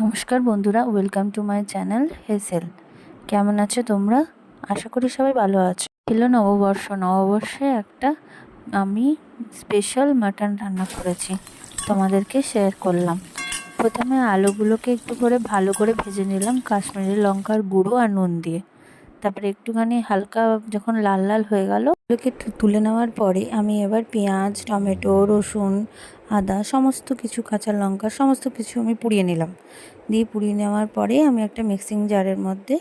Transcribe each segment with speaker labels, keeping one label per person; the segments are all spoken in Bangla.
Speaker 1: নমস্কার বন্ধুরা ওয়েলকাম টু মাই চ্যানেল হেসেল কেমন আছো তোমরা? আশা করি সবাই ভালো আছো। ছিল নববর্ষ। নববর্ষে একটা আমি স্পেশাল মাটন রান্না করেছি। তোমাদেরকে শেয়ার করলাম। প্রথমে আলুগুলোকে একটু করে ভালো করে ভেজে নিলাম কাশ্মীরি লঙ্কার গুঁড়ো আর নুন দিয়ে। তারপরে একটুখানি হালকা যখন লাল লাল হয়ে গেল ওগুলোকে তুলে নেওয়ার পরে আমি এবার পেঁয়াজ, টমেটো, রসুন আদা, সমস্ত কিছু কাঁচা লঙ্কা, সমস্ত কিছু আমি পুড়িয়ে নিলাম। দিয়ে পুড়িয়ে নেওয়ার পরে আমি একটা মিক্সিং জারের মধ্যে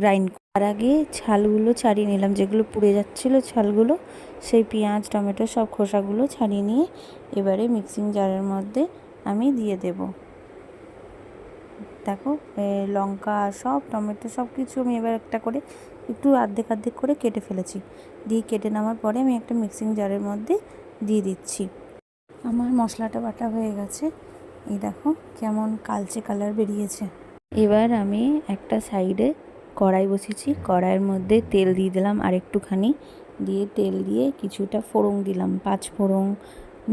Speaker 1: গ্রাইন্ড তার আগে ছালগুলো ছাড়িয়ে নিলাম, যেগুলো পুড়ে যাচ্ছিল ছালগুলো, সেই পেঁয়াজ, টমেটো, সব খোসাগুলো ছাড়িয়ে নিয়ে এবারে মিক্সিং জারের মধ্যে আমি দিয়ে দেব। দেখো লঙ্কা, সব, টমেটো, সব কিছু আমি এবার একটা করে একটু আর্ধেক আর্ধেক করে কেটে ফেলেছি। দিয়ে কেটে নেওয়ার পরে আমি একটা মিক্সিং জারের মধ্যে দিয়ে দিচ্ছি। আমার মশলাটা বাটা হয়ে গেছে। এই দেখো কেমন কালচে কালার বেরিয়েছে। এবার আমি একটা সাইডে কড়াই বসেছি কড়াইয়ের মধ্যে তেল দিয়ে দিলাম আর একটুখানি দিয়ে তেল দিয়ে কিছুটা ফোড়ং দিলাম। পাঁচ ফোড়ং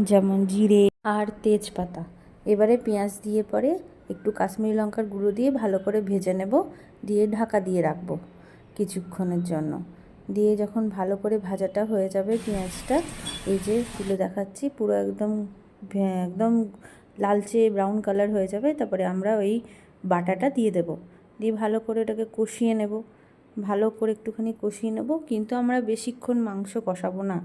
Speaker 1: যেমন জিরে আর তেজপাতা। এবারে পেঁয়াজ দিয়ে পরে একটু কাশ্মীরি লঙ্কার গুঁড়ো দিয়ে ভালো করে ভেজে নেব। দিয়ে ঢাকা দিয়ে রাখব কিছুক্ষণের জন্য। দিয়ে যখন ভালো করে ভাজাটা হয়ে যাবে পেঁয়াজটা এই যে তুলে দেখাচ্ছি, পুরো একদম একদম লালচে ব্রাউন কালার হয়ে যাবে। তারপরে আমরা ওই বাটাটা দিয়ে দেব। দিয়ে ভালো করে ওটাকে কষিয়ে নেব। ভালো করে একটুখানি কষিয়ে নেব, কিন্তু আমরা বেশিক্ষণ মাংস কষাবো না।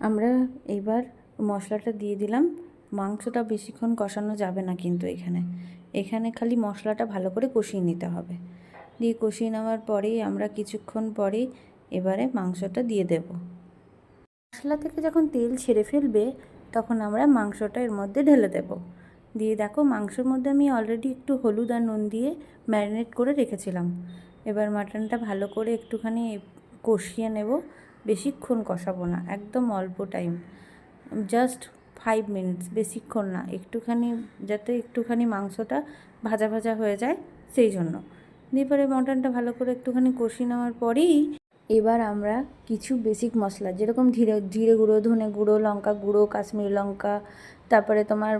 Speaker 1: আমরা এইবার মশলাটা দিয়ে দিলাম। মাংসটা বেশিক্ষণ কষানো যাবে না কিন্তু এখানে। এখানে খালি মশলাটা ভালো করে কষিয়ে নিতে হবে। দিয়ে কষিয়ে নেওয়ার পরেই আমরা কিছুক্ষণ পরেই এবারে মাংসটা দিয়ে দেব। মশলা থেকে যখন তেল ছেড়ে ফেলবে, তখন আমরা মাংসটা এর মধ্যে ঢেলে দেব। দিয়ে দেখো, মাংসের মধ্যে আমি অলরেডি একটু হলুদ আর নুন দিয়ে ম্যারিনেট করে রেখেছিলাম। এবার মাটনটা ভালো করে একটুখানি কষিয়ে নেব। বেশিক্ষণ কষাবো না, একদম অল্প টাইম জাস্ট ফাইভ মিনিটস বেশিক্ষণ না, একটুখানি যাতে একটুখানি মাংসটা ভাজা ভাজা হয়ে যায়, সেই জন্য। দিয়ে পরে মটনটা ভালো করে একটুখানি কষিয়ে নেওয়ার পরেই এবার আমরা কিছু বেসিক মশলা, যেরকম ধীরে, জিরে গুঁড়ো, ধনে গুঁড়ো, লঙ্কা গুঁড়ো, কাশ্মীরি লঙ্কা, তারপরে তোমার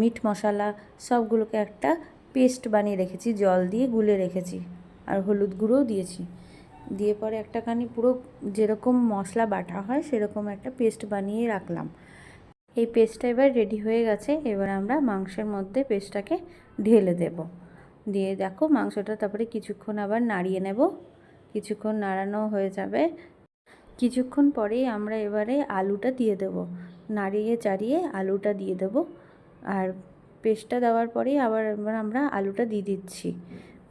Speaker 1: মিট মশলা, সবগুলোকে একটা পেস্ট বানিয়ে রেখেছি, জল দিয়ে গুলে রেখেছি আর হলুদ গুঁড়োও দিয়েছি। দিয়ে পরে একটাখানি পুরো যেরকম মশলা বাটা হয়, সেরকম একটা পেস্ট বানিয়ে রাখলাম। এই পেস্টটা এবার রেডি হয়ে গেছে, এবার আমরা মাংসের মধ্যে পেস্টটাকে ঢেলে দেব। দিয়ে দেখো মাংসটা তারপরে কিছুক্ষণ আবার নাড়িয়ে নেব। কিছুক্ষণ নাড়ানো হয়ে যাবে। কিছুক্ষণ পরেই আমরা এবারে আলুটা দিয়ে দেব। নাড়িয়ে চাড়িয়ে আলুটা দিয়ে দেব। আর পেস্টটা দেওয়ার পরেই আবার এবার আমরা আলুটা দিয়ে দিচ্ছি।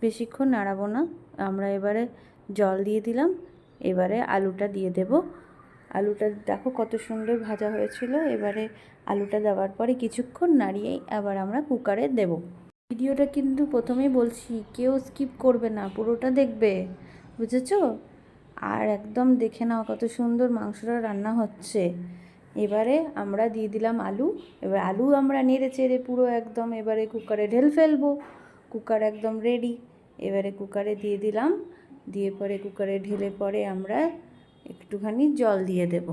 Speaker 1: বেশিক্ষণ নাড়াবো না। আমরা এবারে জল দিয়ে দিলাম। এবারে আলুটা দিয়ে দেব। আলুটা দেখো কত সুন্দর ভাজা হয়েছিল। এবারে আলুটা দেওয়ার পরে কিছুক্ষণ নাড়িয়েই আবার আমরা কুকারে দেব। ভিডিওটা কিন্তু প্রথমেই বলছি, কেউ স্কিপ করবে না, পুরোটা দেখবে। বুঝেছ? আর একদম দেখে নাও কত সুন্দর মাংসটা রান্না হচ্ছে। এবারে আমরা দিয়ে দিলাম আলু। এবার আলু আমরা নেড়ে চেড়ে পুরো একদম এবারে কুকারে ঢেল ফেলব। কুকার একদম রেডি এবারে কুকারে দিয়ে দিলাম। দিয়ে পরে কুকারে ঢেলে পরে আমরা একটুখানি জল দিয়ে দেব।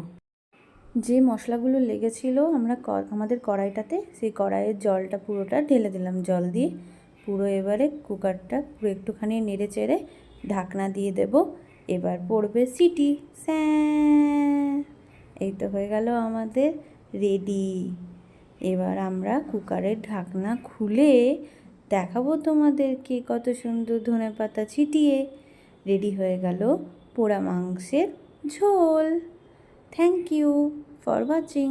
Speaker 1: যে মশলাগুলো লেগেছিলো আমরা আমাদের কড়াইটাতে, সেই কড়াইয়ের জলটা পুরোটা ঢেলে দিলাম জল দিয়ে। পুরো এবারে কুকারটা পুরো একটুখানি নেড়ে চেড়ে ঢাকনা দিয়ে দেব। এবার পড়বে সিটি। স্যাঁ। এই তো হয়ে গেল আমাদের রেডি। এবার আমরা কুকারের ঢাকনা খুলে দেখাবো তোমাদেরকে কত সুন্দর ধনে পাতা ছিটিয়ে। রেডি হয়ে গেল পোড়া মাংসের ঝোল। Thank you for watching.